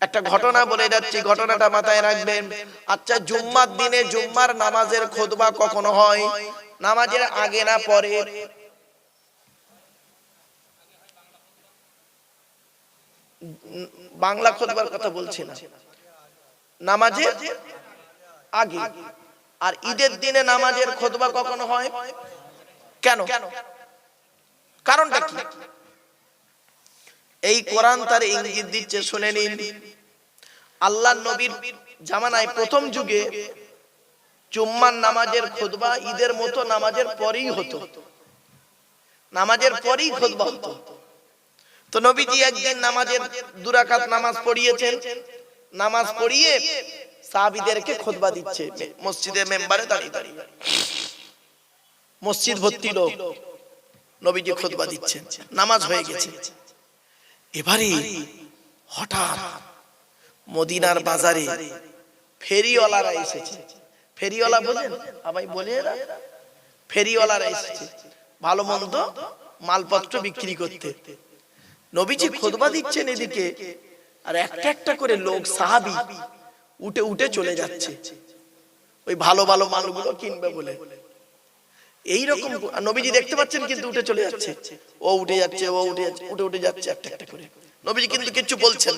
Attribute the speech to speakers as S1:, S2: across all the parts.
S1: একটা ঘটনা বলে যাচ্ছি, ঘটনাটা মাথায় রাখবেন। আচ্ছা জুম্মার দিনে জুম্মার নামাজের খোদবা কখনো হয়? নামাজের আগে না পরে? বাংলা খোদবার কথা বলছি না। নামাজের আগে। আর ঈদের দিনে নামাজের খোদবা কখনো হয়? কেন? কারণটা কি? এই কোরআন তার ইঙ্গিত দিচ্ছে শুনে নিন। আল্লাহ নবীর জামানায় প্রথম যুগে জুম্মার নামাজের খুতবা ঈদের মতো নামাজের পরেই হতো। নামাজের পরেই খুতবা হতো। তো নবীজি একদিন নামাজের দুরাকাত নামাজ পড়িয়েছেন। নামাজ পড়িয়ে সাহাবীদেরকে খুতবা দিচ্ছে মসজিদে মেম্বারে দাঁড়িয়ে দাঁড়িয়ে। মসজিদ ভর্তি লোক। নবীজি খুতবা দিচ্ছেন। নামাজ হয়ে গেছে। এবারে হঠাৎ মদিনার বাজারে ফেরিওয়ালারা এসেছে। ফেরিওয়ালা বোঝেন? আমায় বলে ফেরিওয়ালারা এসেছে। ভালো মন্দ মালপত্র বিক্রি করতে। নবীজি খোদবা দিচ্ছেন এদিকে। আর একটা একটা করে লোক সাহাবি উঠে উঠে চলে যাচ্ছে। ওই ভালো ভালো মালগুলো কিনবে বলে। এইরকম নবীজি দেখতে পাচ্ছেন কিন্তু উঠে চলে যাচ্ছে। ও উঠে যাচ্ছে ও উঠে যাচ্ছে উঠে উঠে যাচ্ছে একটা একটা করে। নবীজি কিন্তু কিছু বলছেন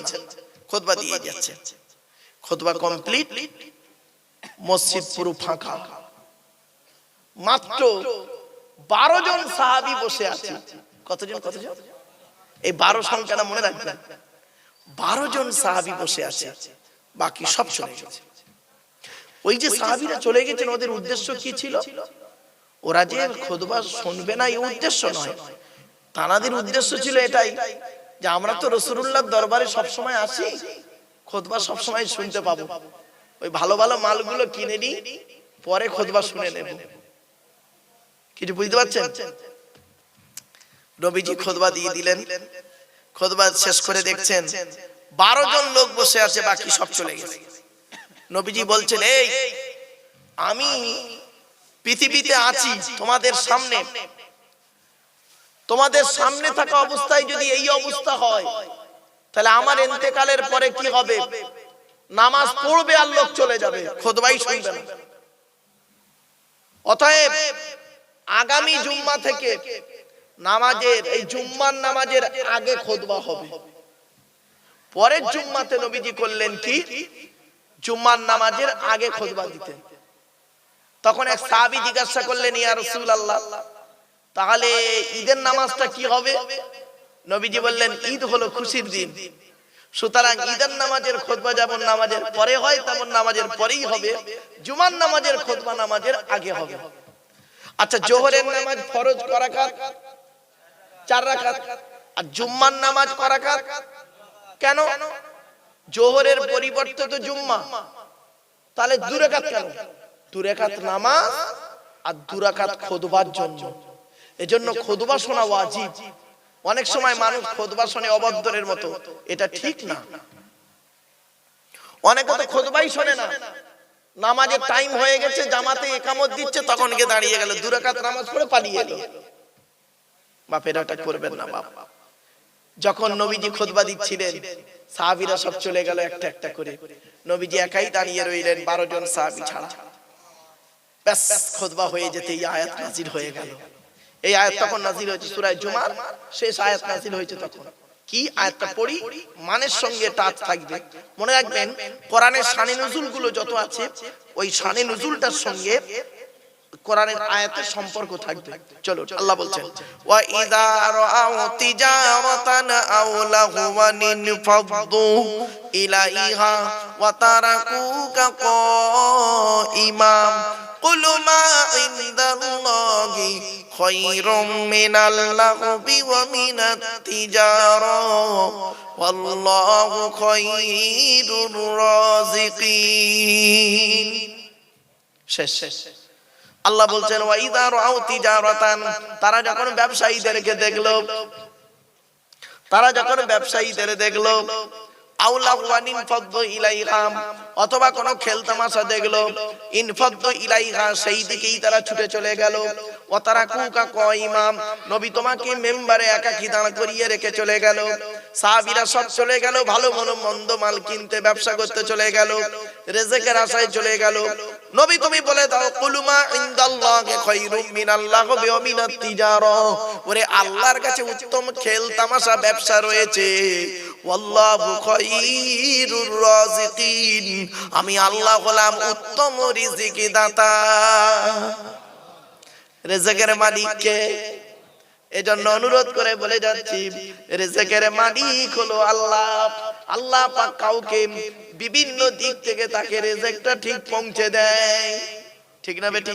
S1: খোদবা দিয়ে যাচ্ছে। খোদবা কমপ্লিট মসজিদ পুরো ফাঁকা। মাত্র বারো জন সাহাবি বসে আছে। কতজন কতজন? এই বারো সংখ্যাটা মনে রাখবেন? বারো জন সাহাবি বসে আছে। বাকি সব চলে গেছে। ওই যে সাহাবিরা চলে গেছেন ওদের উদ্দেশ্য কি ছিল? ওরা যে খোদবা শুনবে না, এই উদ্দেশ্য নয়। তানাদের উদ্দেশ্য ছিল এটাই, যে আমরা তো রসুল্লাহ দরবারে সবসময় আসি, খোদবা সবসময় শুনতে পাবো। ওই ভালো ভালো মালগুলো কিনে নি পরে খোদবা শুনে নেব। কিছু বুঝতে পারছেন? নবীজি খোদবা দিয়ে দিলেন। খোদবা শেষ করে দেখছেন, বারো জন লোক বসে আছে, বাকি সব চলে গেছে। নবীজি বলছেন, এই, আমি পৃথিবীতে আছি তোমাদের সামনে। তোমাদের সামনে থাকা অবস্থায় যদি এই অবস্থা হয় তাহলে আমার এতেকালের পরে কি হবে? নামাজ পড়বে আর লোক চলে যাবে খোদবাই শুনবে না। অতএব আগামী জুম্মা থেকে নামাজের এই জুম্মার নামাজের আগে খোদবা হবে। পরের জুম্মাতে নবীজি করলেন কি? জুম্মার নামাজের আগে খোদবা দিতেন। তখন এক সাহাবি জিজ্ঞাসা করলেন ইয়া রাসূলুল্লাহ তাহলে ঈদের নামাজটা কি হবে? নবীজি বললেন ঈদ হলো খুশির দিন। সুতরাং ঈদের নামাজের খোদবা যেমন নামাজের পরে হয় তেমন নামাজের পরেই হবে। জুমার নামাজের খোদবা নামাজের আগে হবে। আচ্ছা জোহরের নামাজ ফরজ করাকাত চার রাকাত। আর জুম্মার নামাজ করাকাত কেন? জোহরের পরিবর্তে তো জুম্মা। তাহলে দুরাকাত কেন দুরাকাত নামাজ আর দুরাকাত খোদবার জন্য। এজন্য খোদবা শোনা ওয়াজিব। অনেক সময় মানুষ খোদবা শোনে অবদ্ধরের মতো। এটা ঠিক না। অনেকে তো খোদবাই শোনে না। নামাজের টাইম হয়ে গেছে, জামাতে একামত দিচ্ছে, তখন গিয়ে দাঁড়িয়ে গেল। দুরাকাত নামাজ পড়ে পালিয়ে এলো। বাপের এটা করবেন না, বাপ। যখন নবীজি খোদবা দিচ্ছিলেন, সাহাবিরা সব চলে গেল একটা একটা করে। নবীজি একাই দাঁড়িয়ে রইলেন, বারো জন সাহাবি ছাড়া। ব্যাস খোদবা হয়ে যেতে এই আয়াত নাজির হয়ে গেল। এই আয়াত তখন নাজির হয়েছে সুরায় জুমার, শেষ আয়াত নাজির হয়েছে তখন। কি আয়াতটা পড়ি? মানের সঙ্গে টাচ থাকবে। মনে রাখবেন, কোরআনের শানে নজুলগুলো যত আছে, ওই শানে নজুলটার সঙ্গে কোরআনের আয়াতের সম্পর্ক থাকবে। চলো আল্লাহ বলছেন, ওয়া ইযা রাআউ তিজারাতান আও লাহওয়ান ফাদু ইলাইহা ওয়া তারাকুকা কাইমাম قل ما عند الله خير من اللهو ومن التجارة والله خير الرازقين শেষ শেষ আল্লাহ বলছেন ওয়াইদা রাউ তিজারাতান তারা যখন ব্যবসায়ীদেরকে দেখলো তারা যখন ব্যবসায়ীদের দেখলো অথবা কোনো খেলতামাশা দেখল ইনফদ্দ ইলাইহা, সেই দিকেই তারা ছুটে চলে গেল। ও তারা কুকা কইমাম নবী তোমাকে মেম্বারে একাকি দাঁড় করিয়ে রেখে চলে গেল। সাহাবীরা সব চলে গেল, ভালো মন্দ মন্দ মাল কিনতে, ব্যবসা করতে চলে গেল, রেজেকের আশায় চলে গেল। নবী তুমি বলে দাও কুলুমা ইনদাল্লাহি খায়রুম মিনাল্লাহি ওয়া মিনাত তিজারা। ওরে আল্লাহর কাছে উত্তম খেল তামাশা ব্যবসা রয়েছে। আমি আল্লাহ হলাম উত্তম রিজিক দাতা রেজেকের মালিককে এজন্য অনুরোধ করে বলে যাচ্ছি, রেজেকের মালিক হলো আল্লাহ। আল্লাহ পাক কাউকে বিভিন্ন দিক থেকে তাকে রেজেকটা ঠিক পৌঁছে দেয়। ঠিক না বেটি?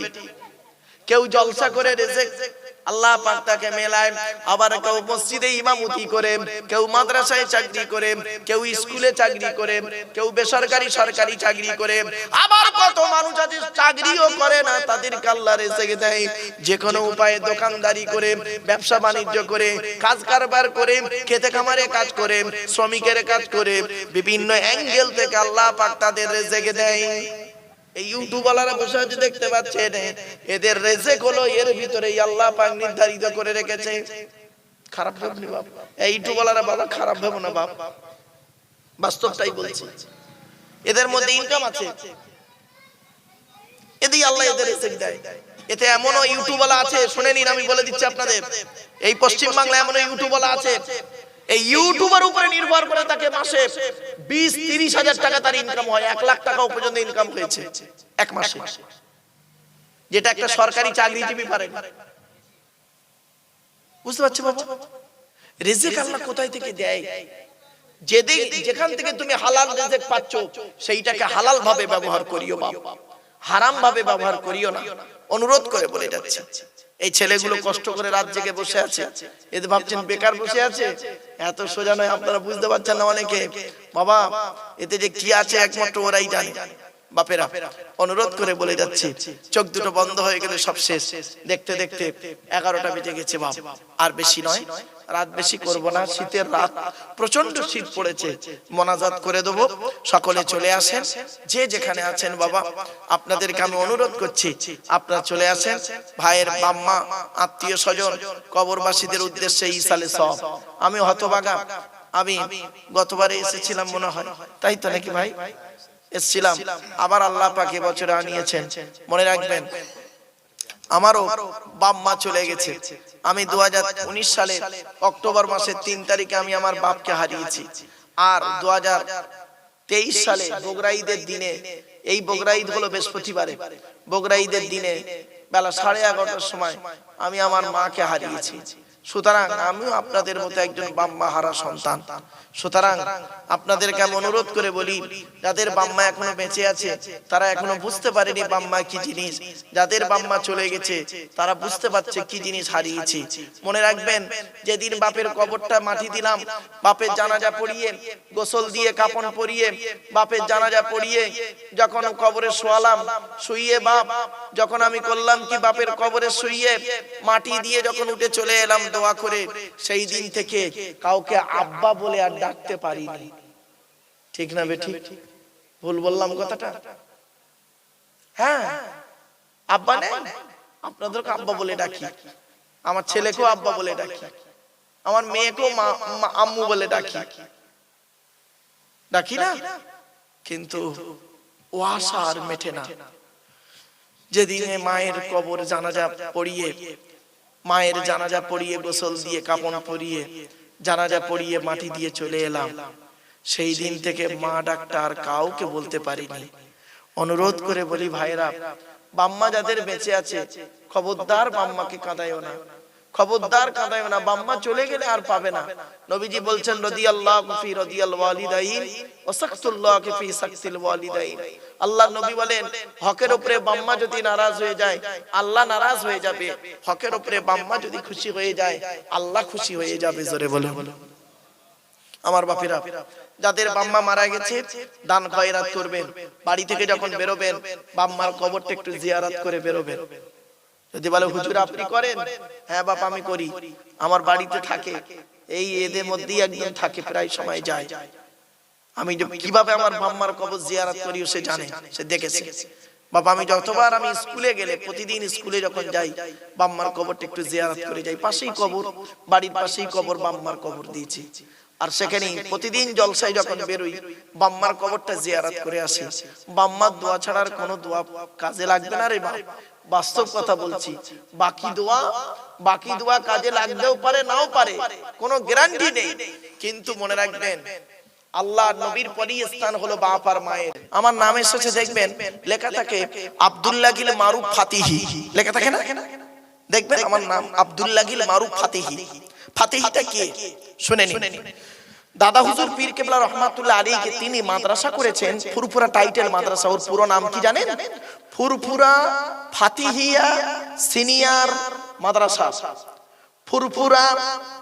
S1: কেউ জলসা করে রেজেক আল্লাহ পাক তাকে মেলায় আবার কেউ মসজিদে ইমামতি করে, কেউ মাদ্রাসায় চাকরি করে, কেউ স্কুলে চাকরি করে, কেউ বেসরকারি সরকারি চাকরি করে। আবার কত মানুষ আছে চাকরিও করে না, তাদেরকে আল্লাহ রেজেক দেয়। যে কোনো উপায়ে দোকানদারি করে, ব্যবসা বাণিজ্য করে, কাজ কারবার করে, খেতে খামারে কাজ করে, শ্রমিকের কাজ করে, বিভিন্ন অ্যাঙ্গেল থেকে আল্লাহ পাক তাদের রেজেক দেয়। এই ইউটিউবালারা বসে আছে, দেখতে এদের রেজেক হলো, এর ভিতরে আল্লাহ পাক নির্ধারিত করে রেখেছে। খারাপ বাপ? এই বাবা, খারাপ না বাপ। বাস্তবটাই বলছি। এদের মধ্যে ইনকাম আছে। এদি আল্লাহ এদের রেজেক দেয়। এতে এমনও ইউটিউবালা আছে শুনে নিন আমি বলে দিচ্ছি আপনাদের। এই পশ্চিম বাংলায় এমনও ইউটিউবালা আছে। এই ইউটিউবার উপরে নির্ভর করে তাকে মাসে বিশ, তিরিশ হাজার টাকা তার ইনকাম হয়, এক লাখ টাকাও পর্যন্ত ইনকাম হয়েছে এক মাসে। যেটা একটা সরকারি চাকরিজীবী পারে বুঝতে পারছ বাবা? রেজেক আল্লাহ কোথায় থেকে দেয়? যেদিক যেখান থেকে তুমি হালাল রেজেক পাচ্ছ, সেইটাকে হালাল ভাবে ব্যবহার করিও বাবা হারাম ভাবে ব্যবহার করিও না। অনুরোধ করে বলে যাচ্ছে। এই ছেলেগুলো কষ্ট করে রাত জেগে বসে আছে। এদের ভাবছেন বেকার বসে আছে। এত সোজা নয়, আপনারা বুঝতে পারছেন না অনেকে। বাবা, এতে যে কি আছে একমাত্র ওরাই জানে। বাপেরা অনুরোধ করে বলে যাচ্ছি চোখ দুটো বন্ধ হয়ে গেলে সব শেষ। দেখতে দেখতে এগারোটা বেজে গেছে বাপ। আর বেশি নয় রাত বেশি করব না শীতের রাত প্রচণ্ড শীত পড়েছে মোনাজাত করে দেব সকলে চলে আসেন। যে যেখানে আছেন বাবা আপনাদেরকে আমি অনুরোধ করছি আপনারা চলে আসেন। ভাইয়ের বাম্মা আত্মীয় স্বজন কবরবাসীদের উদ্দেশ্যে ইসালে সব আমি হতবাগা আমি গতবারে এসেছিলাম মনে হয়। তাই তো নাকি ভাই এসেছিলাম, আবার আল্লাহ পাকে বছরে আনিয়েছেন। মনে রাখবেন, আমারও বাপ মা চলে গেছে। আমি দু সালে অক্টোবর মাসের তিন তারিখে আমি আমার বাপকে হারিয়েছি। আর দু তেইশ সালে বগরা ঈদের দিনে, এই বগরা ঈদ হলো বৃহস্পতিবারে। বগরা ঈদের দিনে বেলা সাড়ে এগারোটার সময় আমি আমার মাকে হারিয়েছি। সুতরাং আমিও আপনাদের মতো একজন বাম্মা হারা সন্তান। সুতরাং আপনাদেরকে আমি অনুরোধ করে বলি, যাদের বাম্মা এখনও বেঁচে আছে, তারা এখনও বুঝতে পারেনি বাম্মা কি জিনিস। যাদের বাম্মা চলে গেছে, তারা বুঝতে পারছে কি জিনিস হারিয়েছি। মনে রাখবেন, যেদিন বাপের কবরটা মাটি দিলাম, বাপের জানাজা পড়িয়ে, গোসল দিয়ে কাপন পরিয়ে, বাপের জানাজা পড়িয়ে, যখন কবরে শোয়ালাম, শুইয়ে বাপ, যখন আমি করলাম কি বাপের কবরে শুইয়ে, মাটি দিয়ে যখন উঠে চলে এলাম দোয়া করে সেই দিন থেকে কাউকে আব্বা বলে আর ডাকতে পারিনি। ঠিক না বে ঠিক? ভুল বললাম কথাটা? হ্যাঁ আব্বা নেই আপনাদেরকে আব্বা বলে ডাকি। আমার ছেলেকেও আব্বা বলে ডাকি। আমার মেয়েকেও আম্মু বলে ডাকি। ডাকি না? কিন্তু ও আশা আর মেটে না। যেদিনে মায়ের কবর জানাজা পড়িয়ে মায়ের জানাজা পড়িয়ে গোসল দিয়ে কাপড় পরিয়ে জানাজা পড়িয়ে মাটি দিয়ে চলে এলাম। সেই দিন থেকে মা ডাক্তার কাউকে বলতে পারিনি। অনুরোধ করে বলি ভাইরা বাম্মা যাদের বেঁচে আছে খবরদার বাম্মাকে কাঁদায়ও না। খবরদার কাঁদায়ও না, বাম্মা চলে গেলে আর পাবে না। নবীজি বলছেন আল্লাহ নবী বলেন, হকের উপরে বাম্মা যদি নারাজ হয়ে যায়, আল্লাহ নারাজ হয়ে যাবে। হকের উপরে বাম্মা যদি খুশি হয়ে যায়, আল্লাহ খুশি হয়ে যাবে। জোরে বলে আমার বাপেরা, যাদের বাম্মা মারা গেছে, দান খয়রাত করবেন। বাড়ি থেকে যখন বেরোবেন, বাম্মার কবরটা একটু জিয়ারাত করে বেরোবেন। যদি বলে, হুজুর, আপনি করেন? হ্যাঁ বাপ, আমি করি। আমার বাড়িতে থাকে। এই এদের মধ্যেই একজন থাকে, প্রায় সময় যায়। আমি কীভাবে আমার বাম্মার কবর জিয়ারত করি সে জানে, সে দেখেছে। বাবা আমি যতবার আমি স্কুলে গেলে, প্রতিদিন স্কুলে যখন যাই, বাম্মার কবরটা একটু জিয়ারত করে যাই। পাশেই কবর, বাড়ির পাশেই কবর, বাম্মার কবর দিয়েছি। আর সেখানে প্রতিদিন জলসায় যখন বেরোই, বাম্মার কবরটা জিয়ারত করে আসি। বাম্মার দোয়া ছাড়ার কোনো দোয়া কাজে লাগবে না রে বাপ। বাস্তব কথা বলছি। বাকি দোয়া বাকি দোয়া কাজে লাগতেও পারে, নাও পারে, কোনো গ্যারান্টি নেই। কিন্তু মনে রাখবেন, আল্লাহ নবীর পরই স্থান হলো বাপ আর মায়ের। আমার নাম এসেছে, দেখবেন, লেখা থাকে আব্দুল্লাহ গিল মারুফ ফাতিহি। লেখা থাকে না? দেখবেন, আমার নাম আব্দুল্লাহ গিল মারুফ ফাতিহি। ফাতিহিটা কে? শুনে নিন। দাদা হুজুর পীর কেবলা রহমাতুল্লাহ আলীকে তিনি মাদ্রাসা করেছেন, ফুরফুরা টাইটেল মাদ্রাসা, ওর পুরো নাম কি জানেন? ফুরফুরা, ফাতিহিয়া, সিনিয়র মাদ্রাসা। ফুরফুরা,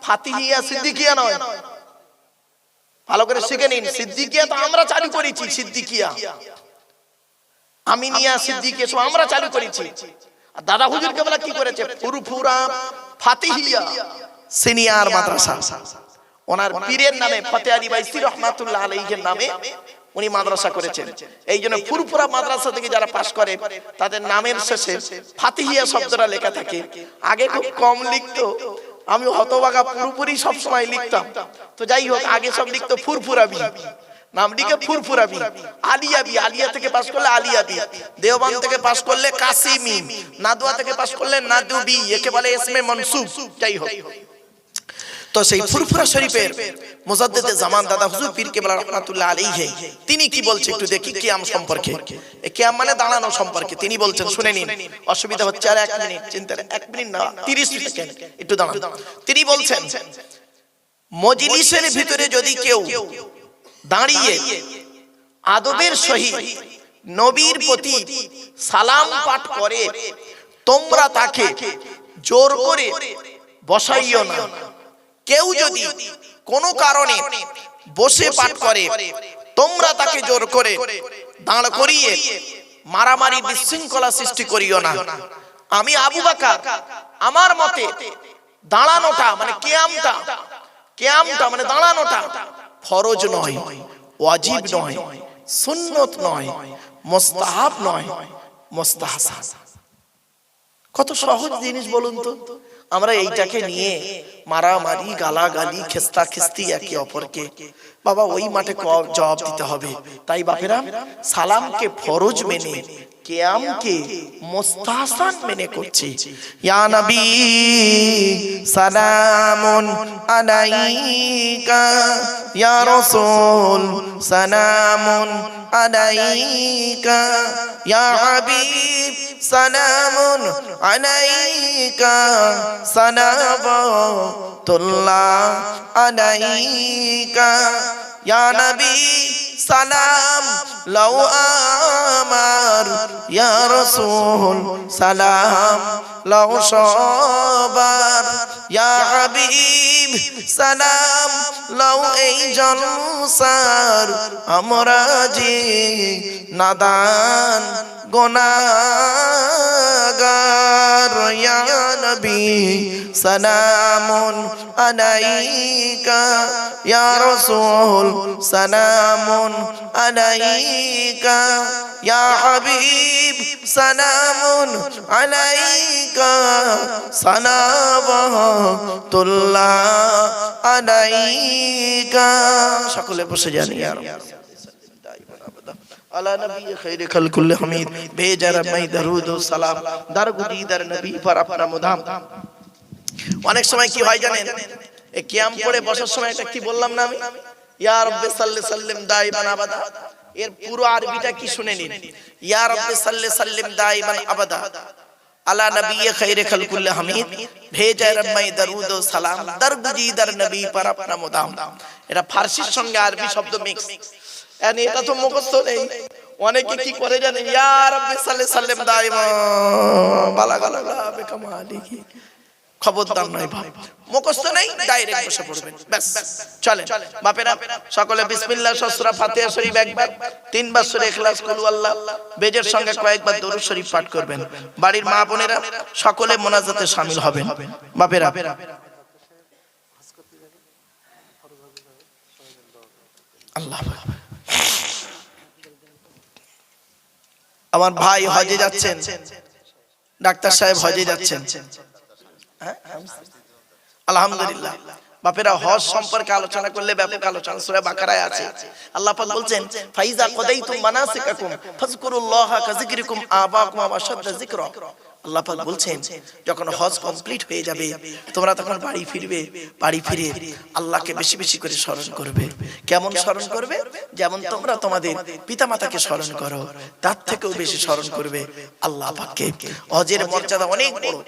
S1: ফাতিহিয়া, সিদ্দিকিয়া নয়। ভালো করে শিখে নিন। সিদ্দিকিয়া তো আমরা চালু করেছি, সিদ্দিকিয়া। আমিনিয়া, সিদ্দিকিয়া সব আমরা চালু করেছি। আর দাদা হুজুর কেবলা কি করেছে? ফুরফুরা, ফাতিহিয়া, সিনিয়র মাদ্রাসা। ওনার পীরের নামে ফতে আলী বাইসি রহমাতুল্লাহ আলাইহির নামে উনি মাদ্রাসা করেছেন। এই জন্য ফুরফুরা মাদ্রাসা থেকে যারা পাশ করে, তাদের নামের শেষে ফাতিহিয়া শব্দটা লেখা থাকে। আগে খুব কম লিখতো আমি হতবাগা পুরোপুরি সব সময় লিখতাম। তো যাই হোক, আগে সব লিখতো ফুরফুরাবি। নাম লিখে ফুরফুরাবি। আলিয়াবি, আলিয়া থেকে পাশ করলে আলিয়াবি। দেওবান থেকে পাশ করলে কাসিমি। নাদুয়া থেকে পাশ করলে নাদুবি। একে বলে ইসমে মনসুব। যাই হোক। তো সেই ফুরফুরা শরীফের মুজাদ্দেদে জামান দাদা হুজুর পীর কেবলা রহমাতুল্লাহ আলাইহি তিনি কি বলছে একটু দেখি কিয়াম সম্পর্কে। কিয়াম মানে দাঁড়ানো সম্পর্কে। তিনি বলছেন শুনে নিন অসুবিধা হচ্ছে আর এক মিনিট চিন্তা নেই, এক মিনিট না 30 সেকেন্ড একটু দাঁড়ান। তিনি বলছেন মজলিসের ভিতরে যদি কেউ দাঁড়িয়ে আদবের সহিত নবীর প্রতি সালাম পাঠ করে তোমরা তাকে জোর করে বসাইও না। কেউ যদি কোনো কারণে বসে পাঠ করে তোমরা তাকে জোর করে দাঁড় করিয়ে মারামারি বিশৃঙ্খলা সৃষ্টি করিও না। আমি আবু বাকার আমার মতে দাঁড়ানোটা মানে কেয়ামটা কেয়ামটা মানে দাঁড়ানোটা ফরজ নয় ওয়াজিব নয় সুন্নত নয় মোস্তাহাব নয় মোস্তাহাসান। কত সহজ জিনিস বলুন তো। আমরা এইটাকে নিয়ে মারামারি গালাগালি খেস্তা খেস্তি একে অপরকে। বাবা ওই মাঠে জবাব দিতে হবে। তাই বাপেরা সালামকে ফরজ মেনে কেয়ামকে মোস্তাহসান মেনে করছে। ইয়া নবী সালামুন আলাইকা। ইয়া রাসূল সালামুন আলাইকা। ইয়া হাবিব সালামুন আলাইকা। সালাবাতুল্লাহ আলাইকা। ইয়া নবী সালাম লও আমার, ইয়া রাসূল, সালাম লও সবার, ইয়া হাবিব, সালাম লও এই জলসার, আমরা যে নাদান, গোনাগার, ইয়া নবী, সালামুন আলাইকা, ইয়া রাসূল, সালামুন আলাইকা, ইয়া হাবিব, সালামুন আলাইকা সালামতুল্লাহ আলাইকা। সকলে বসে জানি আর على نبی خیر خلق الحمید بھیجا ربی درود و سلام در گدی در نبی پر اپنا مدام অনেক সময় কি হয় জানেন? এই ক্যাম্প পড়ে বসার সময় এটা কি বললাম না আমি? ইয়া রব্বে আরবি শব্দ মিক্স। এটা তো মুখস্থ নেই। অনেকে কি করে জানেন? ইয়া রব্বে সাল্লি সাল্লিম দাইমান বালা গালা খবরদার মুখস্থ নেই ডাইরেক্ট বসে পড়বেন। ব্যাস বাপেরা সকলে বিসমিল্লাহ সসরা ফাতিহা শরীফ একবার ইখলাস কুল আল্লাহ। বেজের সঙ্গে কয়েকবার দরুদ শরীফ পাঠ করবেন। বাড়ির মা বোনেরা সকলে মোনাজাতে শামিল হবেন। বাপেরা। আল্লাহ আমার ভাই হজে যাচ্ছেন। ডাক্তার সাহেব হজে যাচ্ছেন। আলহামদুলিল্লাহ। বাপেরা হজ সম্পর্কে আলোচনা করলে ব্যাপক আলোচনা সূরা বাকারায় আছে। আল্লাহ পাক বলছেন, ফাইজা কদাইতুম মানাসিকাকুম ফাজকুরুল্লাহ কাযিকরিকুম আবাকুম ওয়া আশাদ্দা যিকরা। আল্লাহ পাক বলছেন যখন হজ কমপ্লিট হয়ে যাবে তোমরা তখন বাড়ি ফিরবে বাড়ি ফিরে আল্লাহকে বেশি বেশি করে স্মরণ করবে। কেমন স্মরণ করবে? যেমন তোমরা তোমাদের পিতামাতাকে স্মরণ করো তার থেকেও বেশি স্মরণ করবে আল্লাহ পাককে। হজের মর্যাদা অনেক বড়।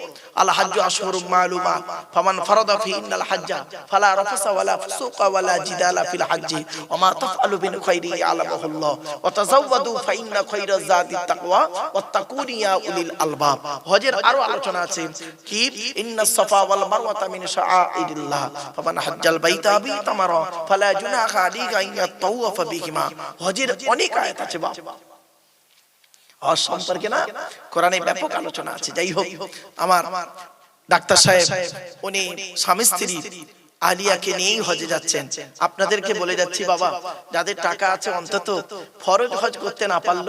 S1: আল্লাহ হাজ্জু আশহুরুম মালুমা ফামান ফারাদা ফি ইন্নাল হাজ্জা ফালা রাফাসা ওয়ালা ফুসুকা ওয়ালা জিদালা ফিল হাজ্জি। ওয়া মা তাফআলু বিন খাইরি ইয়ালামুহুল্লাহ ওয়া তাযাওয়াদু ফা ইন্না খাইরাজ যাদি তাকওয়া ওয়াত্তাকুনি ইয়া উলিল আলবাব হজের আরও আলোচনা আছে। কি? ইন্নাস সাফা ওয়াল মারওয়াতা মিন শাআইরিল্লাহ। ফামান হাজ্জাল বাইতা বি তামারা ফালা জুনাহা আলাইকা আন ইয়াতাওয়াফা বিহিমা। হজের অনেক আয়াত আছে বাপ। হজ সম্পর্কে না কোরআনে ব্যাপক আলোচনা আছে। যাই হোক আমার ডাক্তার সাহেব উনি স্বামী স্ত্রী আলিয়াকে নিয়েই হজে যাচ্ছেন। আপনাদেরকে বলে যাচ্ছি বাবা যাদের টাকা আছে অন্তত ফরজ হজ করতে না পারল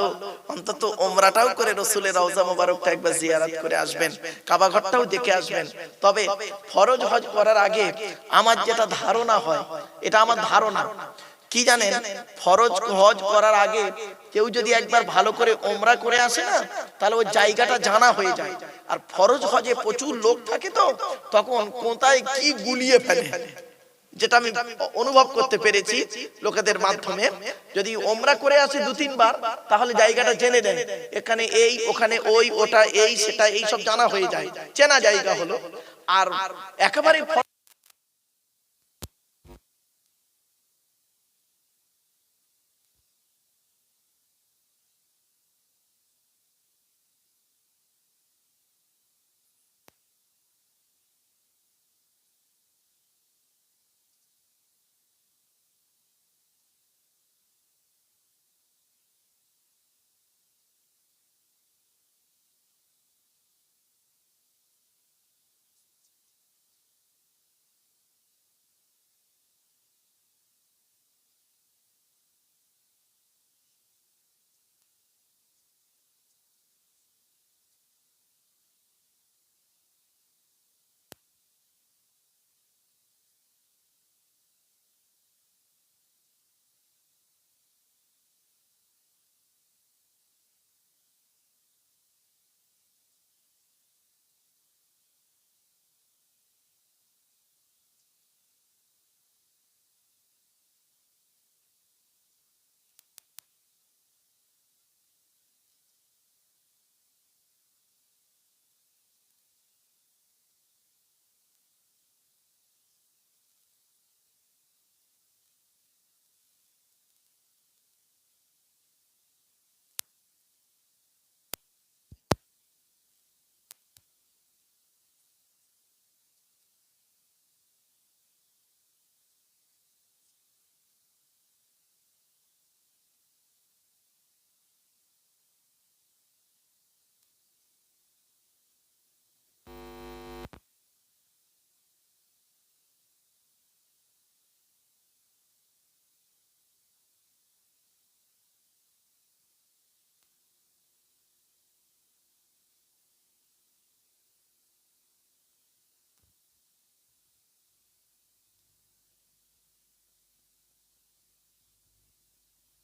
S1: অন্তত ওমরাটাও করে রসুলের রওজা মোবারকটা একবার জিয়ারাত করে আসবেন। কাবাঘরটাও দেখে আসবেন। তবে ফরজ হজ করার আগে আমার যেটা ধারণা হয় এটা আমার ধারণা। কি জানেন, ফরজ হজ করার আগে কেউ যদি একবার ভালো করে ওমরা করে আসে না, তাহলে ওই জায়গাটা জানা হয়ে যায়। আর ফরজ হজে প্রচুর লোক থাকে তো, তখন কোথায় কি গুলিয়ে ফেলে, যেটা আমি অনুভব করতে পেরেছি লোকেদের মাধ্যমে। যদি ওমরা করে আসে দু, তিনবার, তাহলে জায়গাটা জেনে নেয় এখানে এই, ওখানে ওই, ওটা এই, সেটা এই সব জানা হয়ে যায়, চেনা জায়গা হলো। আর একেবারে